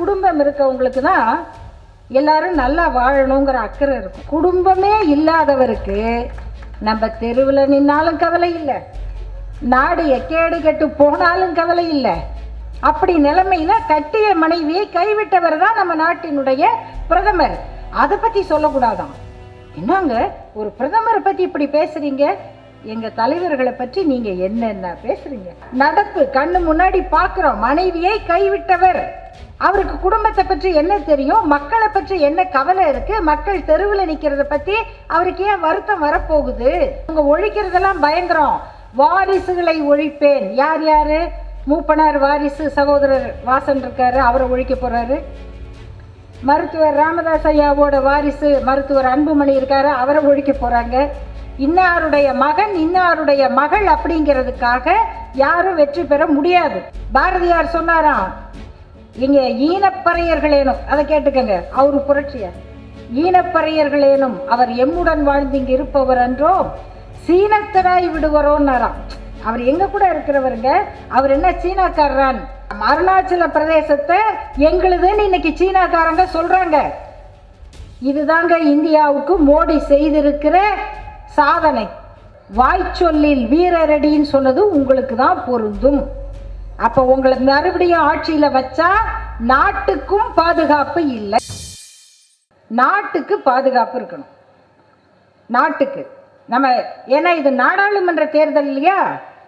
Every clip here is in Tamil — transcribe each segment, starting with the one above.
குடும்பம் இருக்கவங்களுக்கு தான் எல்லாரும் நல்லா வாழணுங்கிற அக்கறை இருக்கும். குடும்பமே இல்லாதவருக்கு நம்ம தெருவில் நின்னாலும் கவலை இல்லை. நாடு எக்கேடு கெட்டு போனாலும் கவலை இல்லை. அப்படி நிலைமையில கட்டிய மனைவியை கைவிட்டவர் தான் நம்ம நாட்டினுடைய பிரதமர். அதை பற்றி சொல்லக்கூடாதான். என்னங்க ஒரு பிரதமரை பற்றி இப்படி பேசுறீங்க? எங்க தலைவர்களை பற்றி நீங்க என்னென்ன பேசுறீங்க? நடப்பு கண்ணு முன்னாடி பார்க்குறோம். மனைவியை கைவிட்டவர். அவருக்கு குடும்பத்தை பற்றி என்ன தெரியும்? மக்களை பற்றி என்ன கவலை இருக்கு? மக்கள் தெருவில் நிக்கிறத பத்தி அவருக்கு ஏன் வருத்தம் வரப்போகுது? அவங்க ஒழிக்கிறதெல்லாம் பயங்கரம். வாரிசுகளை ஒழிப்பேன். யார் யாரு? மூப்பனார் வாரிசு சகோதரர் வாசன் இருக்காரு அவரை ஒழிக்க போறாரு. மருத்துவர் ராமதாஸ் ஐயாவோட வாரிசு மருத்துவர் அன்புமணி இருக்காரு அவரை ஒழிக்க போறாங்க. இன்னாருடைய மகன் இன்னாருடைய மகள் அப்படிங்கிறதுக்காக யாரும் வெற்றி பெற முடியாது. பாரதியார் சொன்னாராம் இங்கே ஈனப்பறையர்களேனும் அதை கேட்டுக்கங்க அவர் புரட்சியர். ஈனப்பறையர்களேனும் அவர் எம்முடன் வாழ்ந்து இங்கே இருப்பவர் என்றோ சீனத்தராய் விடுவரோன்னாராம். அவர் எங்க கூட இருக்கிறவருங்க? அவர் என்ன சீனாக்காரரான்? அருணாச்சல பிரதேசத்தை எங்களுதுன்னு இன்னைக்கு சீனாக்காரங்க சொல்றாங்க. இதுதாங்க இந்தியாவுக்கு மோடி செய்திருக்கிற சாதனை. வாய்ச்சொல்லில் வீரரடின்னு சொன்னது உங்களுக்கு தான் பொருந்தும். அப்போ உங்களை மறுபடியும் ஆட்சியில் வச்சா நாட்டுக்கும் பாதுகாப்பு இல்லை. நாட்டுக்கு பாதுகாப்பு இருக்கணும். நாட்டுக்கு. நம்ம ஏன்னா இது நாடாளுமன்ற தேர்தல் இல்லையா?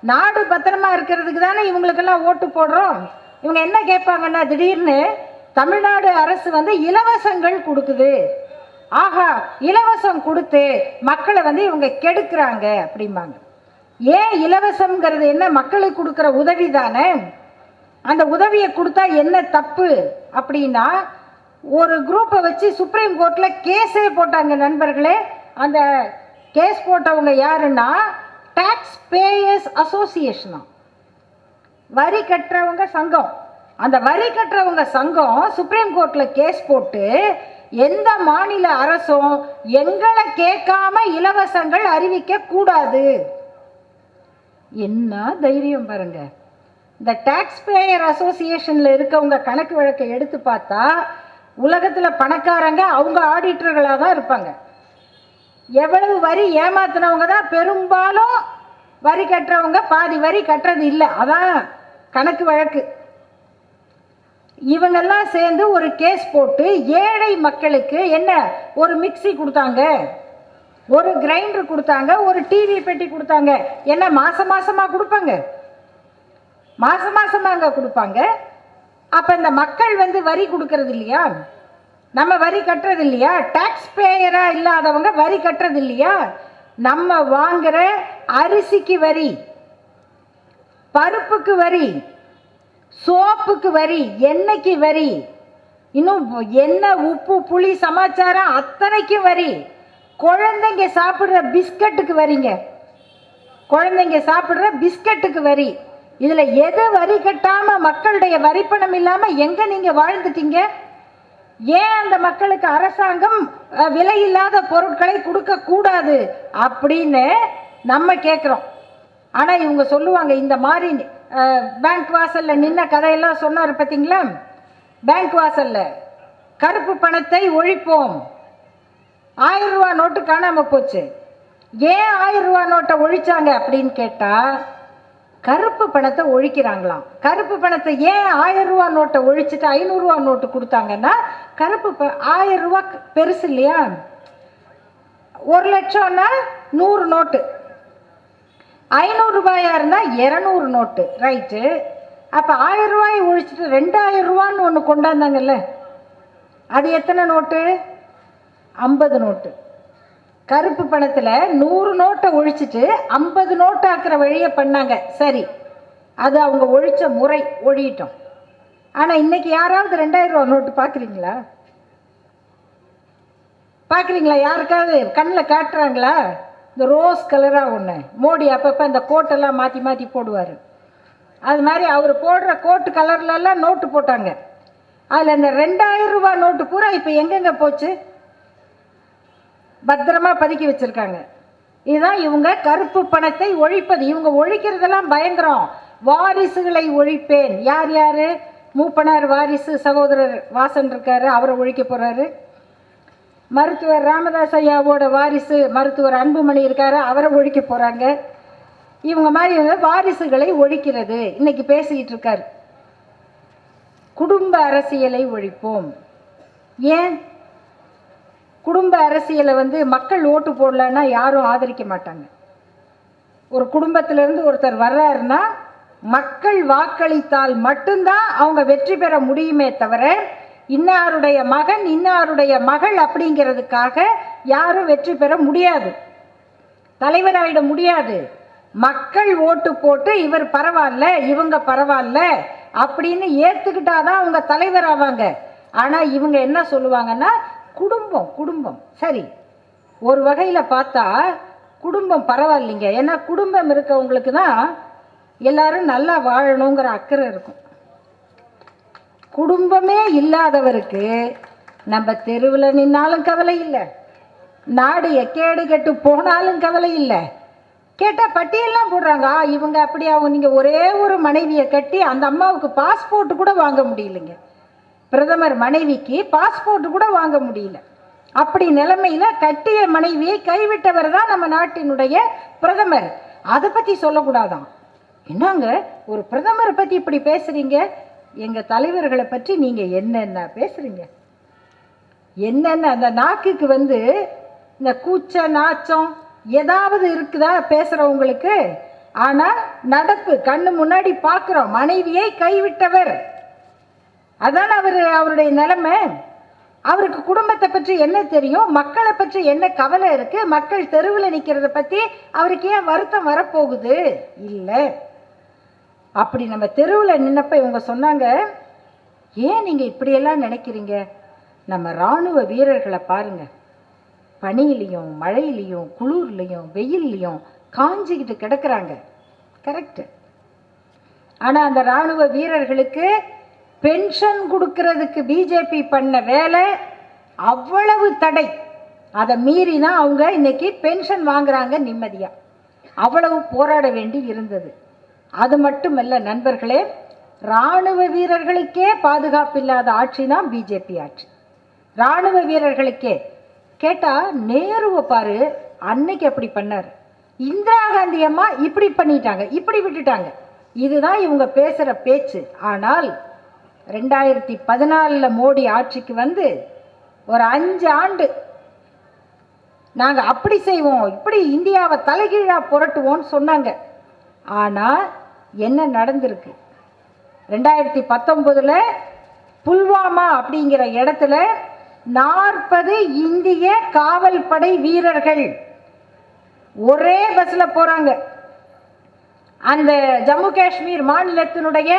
நாடு பத்திரமா இருக்கிறதுக்கு தானே இவங்களுக்கெல்லாம் ஓட்டு போடுறோம். இவங்க என்ன கேட்பாங்கன்னா திடீர்னு தமிழ்நாடு அரசு வந்து இலவசங்கள் கொடுக்குது. ஆஹா இலவசம் கொடுத்து மக்களை வந்து இவங்க கெடுக்கிறாங்க அப்படிம்பாங்க. ஏன் இலவசம்ங்கிறது என்ன? மக்களுக்கு கொடுக்குற உதவி தானே? அந்த உதவியை கொடுத்தா என்ன தப்பு அப்படின்னா ஒரு குரூப்பை வச்சு சுப்ரீம் கோர்ட்டில் கேஸே போட்டாங்க நண்பர்களே. அந்த கேஸ் போட்டவங்க யாருன்னா டாக்ஸ் பேயர்ஸ் அசோசியேஷனா வரி கட்டுறவங்க சங்கம். அந்த வரி கட்டுறவங்க சங்கம் சுப்ரீம் கோர்ட்டில் கேஸ் போட்டு எந்த மாநில அரசும் எங்களை கேட்காம இலவசங்கள் அறிவிக்க கூடாது என்ன தைரியம் பாருங்க. இந்த டாக்ஸ் பேயர் அசோசியேஷனில் இருக்கவங்க கணக்கு வழக்கை எடுத்து பார்த்தா உலகத்தில் பணக்காரங்க அவங்க ஆடிட்டர்களாக தான் இருப்பாங்க. எவ்வளவு வரி ஏமாத்தினவங்க தான் பெரும்பாலும் வரி கட்டுறவங்க பாதி வரி கட்டுறது இல்லை. அதான் கணக்கு வழக்கு. இவங்கெல்லாம் சேர்ந்து ஒரு கேஸ் போட்டு ஏழை மக்களுக்கு என்ன ஒரு மிக்ஸி கொடுத்தாங்க? ஒரு கிரைண்டர் கொடுத்தாங்க ஒரு டிவி பெட்டி கொடுத்தாங்க. என்ன மாதம் மாசமா கொடுப்பாங்க? மாதம் மாசமாங்க கொடுப்பாங்க. அப்ப இந்த மக்கள் வந்து வரி கொடுக்கறது இல்லையா? நம்ம வரி கட்டுறது இல்லையா? டாக்ஸ் பேயரா இல்லாதவங்க வரி கட்டுறது இல்லையா? நம்ம வாங்குற அரிசிக்கு வரி பருப்புக்கு வரி சோப்புக்கு வரி எண்ணெய்க்கு வரி இன்னும் என்ன உப்பு புளி சமாச்சாரம் அத்தனைக்கும் வரி. குழந்தைங்க சாப்பிட்ற பிஸ்கட்டுக்கு வரிங்க. குழந்தைங்க சாப்பிட்ற பிஸ்கட்டுக்கு வரி. இதில் எது வரி கட்டாமல் மக்களுடைய வரிப்பணம் இல்லாமல் எங்கே நீங்கள் வாழ்ந்துட்டீங்க? ஏன் அந்த மக்களுக்கு அரசாங்கம் விலை விலையில்லாத பொருட்களை கொடுக்கக்கூடாது அப்படின்னு நம்ம கேட்குறோம் ஆனால் இவங்க சொல்லுவாங்க இந்த மாதிரி பேங்க் வாசலில் நின்ன கதையெல்லாம் சொன்னார் பார்த்தீங்களா பேங்க் வாசலில் கருப்பு பணத்தை ஒழிப்போம். ஆயிரம் ரூபா நோட்டு காணாமல் போச்சு. ஏன் ஆயிரம் ரூபா நோட்டை ஒழிச்சாங்க அப்படின்னு கேட்டால் கருப்பு பணத்தை ஒழிக்கிறாங்களாம். கருப்பு பணத்தை ஏன் ஆயிரம் ரூபா நோட்டை ஒழிச்சிட்டு ஐநூறுரூவா நோட்டு கொடுத்தாங்கன்னா கருப்பு ப ஆயிரம் ரூபா பெருசு இல்லையா? ஒரு லட்சம்னா நூறு நோட்டு. ஐநூறுரூபாயாக இருந்தால் இரநூறு நோட்டு ரைட்டு. அப்போ ஆயிரம் ரூபாயை ஒழிச்சிட்டு ரெண்டாயிரம் ரூபான்னு ஒன்று கொண்டாந்தாங்கல்ல? அது எத்தனை நோட்டு? ஐம்பது நோட்டு. கருப்பு பணத்தில் நூறு நோட்டை ஒழிச்சிட்டு ஐம்பது நோட்டு ஆக்குற வழியை பண்ணாங்க. சரி அது அவங்க ஒழித்த முறை ஒழியிட்டோம். ஆனால் இன்னைக்கு யாராவது ரெண்டாயிரம் ரூபா நோட்டு பார்க்குறீங்களா பார்க்குறீங்களா யாருக்காவது கண்ணில் காட்டுறாங்களா? இந்த ரோஸ் கலராக ஒன்று மோடி அப்பப்போ இந்த கோட்டெல்லாம் மாற்றி மாற்றி போடுவார். அது மாதிரி அவர் போடுற கோட்டு கலர்லலாம் நோட்டு போட்டாங்க. அதில் இந்த ரெண்டாயிரம் ரூபா நோட்டு பூரா இப்போ எங்கெங்கே போச்சு? பத்திரமா பதுக்கி வச்சிருக்காங்க. இதுதான் இவங்க கருப்பு பணத்தை ஒழிப்பது. இவங்க ஒழிக்கிறதெல்லாம் பயங்கரம். வாரிசுகளை ஒழிப்பேன். யார் யார்? மூப்பனார் வாரிசு சகோதரர் வாசன் இருக்காரு. அவரை ஒழிக்க போகிறாரு மருத்துவர் ராமதாஸ் ஐயாவோட வாரிசு மருத்துவர் அன்புமணி இருக்காரு. அவரை ஒழிக்க போகிறாங்க இவங்க மாதிரி வாரிசுகளை ஒழிக்கிறது. இன்னைக்கு பேசிக்கிட்டு இருக்கார். குடும்ப அரசியலை ஒழிப்போம். ஏன்? குடும்ப அரசியலை வந்து மக்கள் ஓட்டு போடலன்னா யாரும் ஆதரிக்க மாட்டாங்க. ஒரு குடும்பத்திலேருந்து ஒருத்தர் வர்றாருன்னா மக்கள் வாக்களித்தால் மட்டும்தான் அவங்க வெற்றி பெற முடியுமே தவிர இன்னாருடைய மகன் இன்னாருடைய மகள் அப்படிங்கிறதுக்காக யாரும் வெற்றி பெற முடியாது. தலைவராயிட முடியாது. மக்கள் ஓட்டு போட்டு இவர் பரவாயில்ல இவங்க பரவாயில்ல அப்படின்னு ஏற்றுக்கிட்டாதான் அவங்க தலைவர் ஆவாங்க. ஆனால் இவங்க என்ன சொல்லுவாங்கன்னா குடும்பம் குடும்பம். சரி. ஒரு வகையில் பார்த்தா குடும்பம் பரவாயில்லைங்க. ஏன்னா குடும்பம் இருக்கவங்களுக்கு தான் எல்லாரும் நல்லா வாழணுங்கிற அக்கறை இருக்கும். குடும்பமே இல்லாதவருக்கு நம்ம தெருவில் நின்னாலும் கவலை இல்லை. நாடு எக்கேடு கெட்டு போனாலும் கவலை இல்லை. கேட்டால் பட்டியெல்லாம் போடுறாங்க. இவங்க அப்படி அவங்க நீங்கள் ஒரே ஒரு மனைவியை கட்டி அந்த அம்மாவுக்கு பாஸ்போர்ட் கூட வாங்க முடியலைங்க. பிரதமர் மனைவிக்கு பாஸ்போர்ட் கூட வாங்க முடியல. அப்படி நிலைமையில கட்டிய மனைவியை கைவிட்டவர் தான் நம்ம நாட்டினுடைய பிரதமர். அதை பற்றி சொல்லக்கூடாதான். என்னங்க ஒரு பிரதமரை பற்றி இப்படி பேசுறீங்க? எங்கள் தலைவர்களை பற்றி நீங்கள் என்னென்ன பேசுறீங்க? என்னென்ன அந்த நாக்குக்கு வந்து இந்த கூச்ச நாச்சம் ஏதாவது இருக்குதா பேசுறவங்களுக்கு? ஆனா நடப்பு கண்ணு முன்னாடி பார்க்குறோம் மனைவியை கைவிட்டவர். அதான் அவர் அவருடைய நிலைமை. அவருக்கு குடும்பத்தை பற்றி என்ன தெரியும்? மக்களை பற்றி என்ன கவலை இருக்கு? மக்கள் தெருவில் நிற்கிறத பற்றி அவருக்கு ஏன் வருத்தம் வரப்போகுது? இல்லை. அப்படி நம்ம தெருவில் நின்னப்ப இவங்க சொன்னாங்க ஏன் நீங்கள் இப்படியெல்லாம் நினைக்கிறீங்க? நம்ம இராணுவ வீரர்களை பாருங்க. பனியிலையும் மழையிலையும் குளிர்லையும் வெயில்லையும் காஞ்சிக்கிட்டு கிடக்குறாங்க. கரெக்டு ஆனால் அந்த இராணுவ வீரர்களுக்கு பென்ஷன் கொடுக்கறதுக்கு பிஜேபி பண்ண வேலை அவ்வளவு தடை. அதை மீறி தான் அவங்க இன்னைக்கு பென்ஷன் வாங்குறாங்க நிம்மதியாக அவ்வளவு போராட வேண்டி இருந்தது. அது மட்டுமல்ல நண்பர்களே இராணுவ வீரர்களுக்கே பாதுகாப்பு இல்லாத ஆட்சி தான் பிஜேபி ஆட்சி. இராணுவ வீரர்களுக்கே. கேட்டால் நேருவை பாரு அன்னைக்கு அப்படி பண்ணார். இந்திரா காந்தி அம்மா இப்படி பண்ணிட்டாங்க இப்படி விட்டுட்டாங்க. இதுதான் இவங்க பேசுகிற பேச்சு. ஆனால் ரெண்டாயிரத்தி பதினாலில் மோடி ஆட்சிக்கு வந்து ஒரு அஞ்சு ஆண்டு நாங்கள் அப்படி செய்வோம் இப்படி இந்தியாவை தலைகீழாக புரட்டுவோம்னு சொன்னாங்க. ஆனால் என்ன நடந்திருக்கு? ரெண்டாயிரத்தி பத்தொம்போதில் புல்வாமா அப்படிங்கிற இடத்துல நாற்பது இந்திய காவல் படை வீரர்கள் ஒரே பஸ்ஸில் போகிறாங்க அந்த ஜம்மு காஷ்மீர் மாநிலத்தினுடைய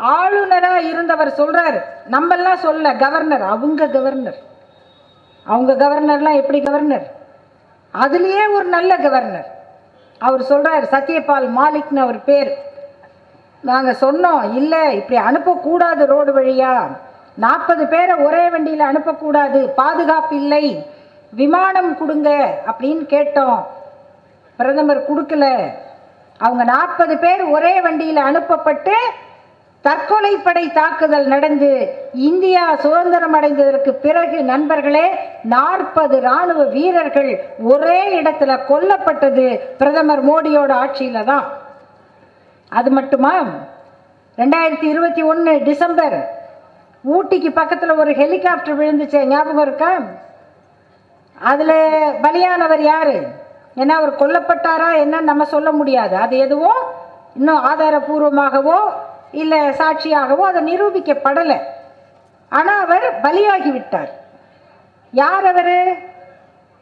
ஆளுநராக இருந்தவர் சொல்றாரு. நம்மெல்லாம் சொல்ல கவர்னர் அவங்க கவர்னர் அவங்க கவர்னர்லாம் எப்படி கவர்னர் அதுலேயே ஒரு நல்ல கவர்னர் அவர் சொல்றாரு சத்யபால் மாலிக்னு அவர் பேர். நாங்கள் சொன்னோம் இல்லை இப்படி அனுப்பக்கூடாது ரோடு வழியா. நாற்பது பேரை ஒரே வண்டியில் அனுப்பக்கூடாது. பாதுகாப்பு இல்லை. விமானம் கொடுங்க அப்படின்னு கேட்டோம். பிரதமர் கொடுக்கல. அவங்க நாற்பது பேர் ஒரே வண்டியில் அனுப்பப்பட்டு தற்கொலை படை தாக்குதல் நடந்து இந்தியா சுதந்திரம் அடைந்ததற்கு பிறகு நண்பர்களே நாற்பது ராணுவ வீரர்கள் ஒரே இடத்துல கொல்லப்பட்டது பிரதமர் மோடியோட ஆட்சியில தான். அது மட்டுமா? ரெண்டாயிரத்தி இருபத்தி ஒன்று டிசம்பர். ஊட்டிக்கு பக்கத்தில் ஒரு ஹெலிகாப்டர் விழுந்துச்சு ஞாபகம் இருக்கா? அதில் பலியானவர் யார்? ஏன்னா அவர் கொல்லப்பட்டாரா என்னன்னு நம்ம சொல்ல முடியாது. அது எதுவும் இன்னும் ஆதாரபூர்வமாகவோ இல்லை சாட்சியாகவோ அதை நிரூபிக்கப்படலை. ஆனால் அவர் பலியாகிவிட்டார். யார் அவர்?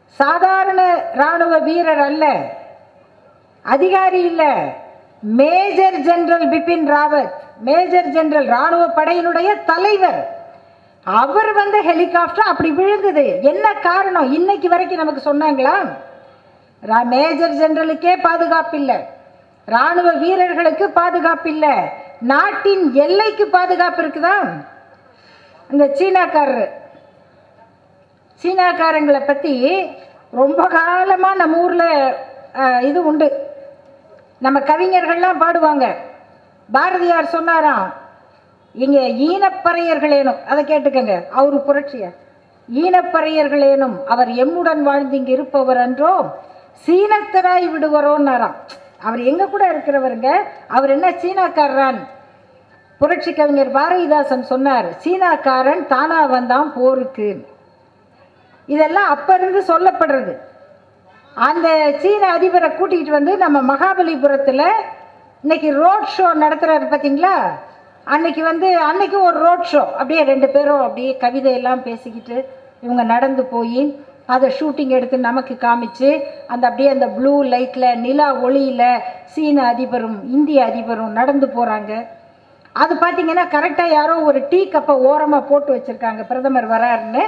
சாதாரண இராணுவ வீரர் அல்ல. அதிகாரி இல்லை. Major general Bipin Rawat major general ராணுவ படையினுடைய தலைவர். அவர் வந்த ஹெலிகாப்டர் அப்படி விழுந்தது. என்ன காரணம்? இன்னைக்கு வரைக்கும் நமக்கு சொன்னாங்களா? ரா- மேஜர் ஜெனரலுக்கே பாதுகாப்பு இல்லை ராணுவ வீரர்களுக்கு பாதுகாப்பு இல்லை நாட்டின் எல்லைக்கு பாதுகாப்பு இருக்குதா? இந்த சீனாக்காரர். சீனாக்காரங்களை பற்றி ரொம்ப காலமாக நம்ம ஊரில் இது உண்டு. நம்ம கவிஞர்கள்லாம் பாடுவாங்க. பாரதியார் சொன்னாராம் இங்கே ஈனப்பறையர்களேனும் அதை கேட்டுக்கங்க அவர் புரட்சியார். ஈனப்பறையர்களேனும் அவர் எம்முடன் வாழ்ந்து இங்கே இருப்பவர் என்றோ சீனத்தராய் விடுவரோன்னாராம். அவர் எங்கள் கூட இருக்கிறவருங்க? அவர் என்ன சீனாக்காரரான்? புரட்சி கவிஞர் பாரதிதாசன் சொன்னார் சீனாக்காரன் தானா வந்தான் போருக்கு. இதெல்லாம் அப்போ இருந்து சொல்லப்படுறது. அந்த சீன அதிபரை கூட்டிகிட்டு வந்து நம்ம மகாபலிபுரத்தில் இன்னைக்கு ரோட் ஷோ நடத்துகிறாரு பார்த்தீங்களா அன்னைக்கு வந்து அன்னைக்கு ஒரு ரோட் ஷோ. அப்படியே ரெண்டு பேரும் அப்படியே கவிதையெல்லாம் பேசிக்கிட்டு இவங்க நடந்து போய் அதை ஷூட்டிங் எடுத்து நமக்கு காமிச்சு அந்த அப்படியே அந்த ப்ளூ லைட்டில் நிலா ஒளியில் சீன அதிபரும் இந்திய அதிபரும் நடந்து போகிறாங்க அது பார்த்தீங்கன்னா கரெக்டாக யாரோ ஒரு டீ கப்பை ஓரமாக போட்டு வச்சுருக்காங்க பிரதமர் வராருன்னு.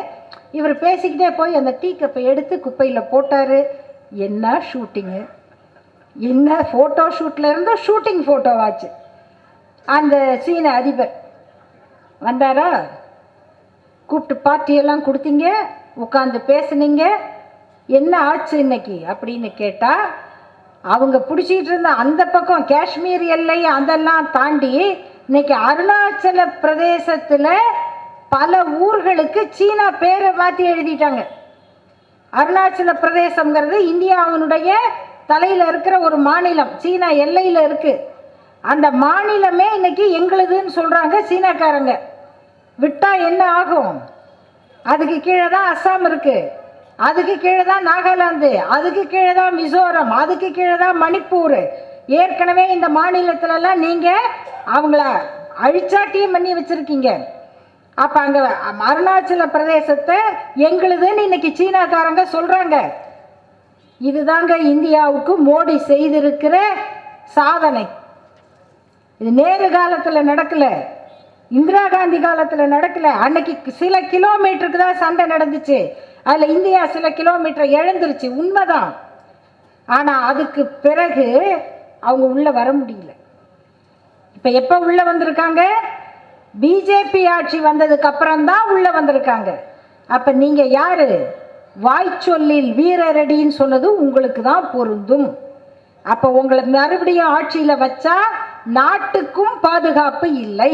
இவர் பேசிக்கிட்டே போய் அந்த டீ கப்பை எடுத்து குப்பையில் போட்டார். என்ன ஷூட்டிங்கு என்ன ஃபோட்டோ ஷூட்டில் இருந்தோ ஷூட்டிங் ஃபோட்டோவாச்சு அந்த சீன அதிபர் வந்தாரா? கூப்பிட்டு பார்ட்டியெல்லாம் கொடுத்தீங்க. உட்காந்து பேசுனீங்க? என்ன ஆச்சு இன்னைக்கு? அப்படின்னு கேட்டால் அவங்க பிடிச்சிக்கிட்டு இருந்த அந்த பக்கம் காஷ்மீர் எல்லை அதெல்லாம் தாண்டி இன்னைக்கு அருணாச்சல பிரதேசத்தில் பல ஊர்களுக்கு சீனா பேரை மாற்றி எழுதிட்டாங்க. அருணாச்சல பிரதேசங்கிறது இந்தியாவினுடைய தலையில் இருக்கிற ஒரு மாநிலம். சீனா எல்லையில் இருக்கு. அந்த மாநிலமே இன்னைக்கு எங்களுதுன்னு சொல்றாங்க சீனாக்காரங்க. விட்டா என்ன ஆகும்? அதுக்கு கீழே தான் அஸ்ஸாம் இருக்கு. அதுக்கு கீழே தான் நாகாலாந்து அதுக்கு கீழே தான் மிசோரம் அதுக்கு கீழே தான் மணிப்பூர். ஏற்கனவே இந்த மாநிலத்திலலாம் நீங்கள் அவங்கள அழிச்சாட்டியும் பண்ணி வச்சுருக்கீங்க. அப்போ அங்கே அருணாச்சல பிரதேசத்தை எங்களுதுன்னு இன்னைக்கு சீனாக்காரங்க சொல்கிறாங்க இதுதாங்க இந்தியாவுக்கு மோடி செய்திருக்கிற சாதனை. இது நேரு காலத்தில் நடக்கல. இந்திரா காந்தி காலத்தில் நடக்கல. அன்னைக்கு சில கிலோமீட்டருக்கு தான் சண்டை நடந்துச்சு. அதில் இந்தியா சில கிலோமீட்டர் எழுந்துருச்சு உண்மைதான். ஆனால் அதுக்கு பிறகு அவங்க உள்ளே வர முடியல. இப்போ எப்போ உள்ளே வந்திருக்காங்க? பிஜேபி ஆட்சி வந்ததுக்கு அப்புறம் தான் உள்ளே வந்திருக்காங்க. அப்போ நீங்கள் யார்? வாய்ச்சொல்லில் வீரரடின்னு சொன்னது உங்களுக்கு தான் பொருந்தும். அப்போ உங்களை மறுபடியும் ஆட்சியில் வச்சா நாட்டுக்கும் பாதுகாப்பு இல்லை.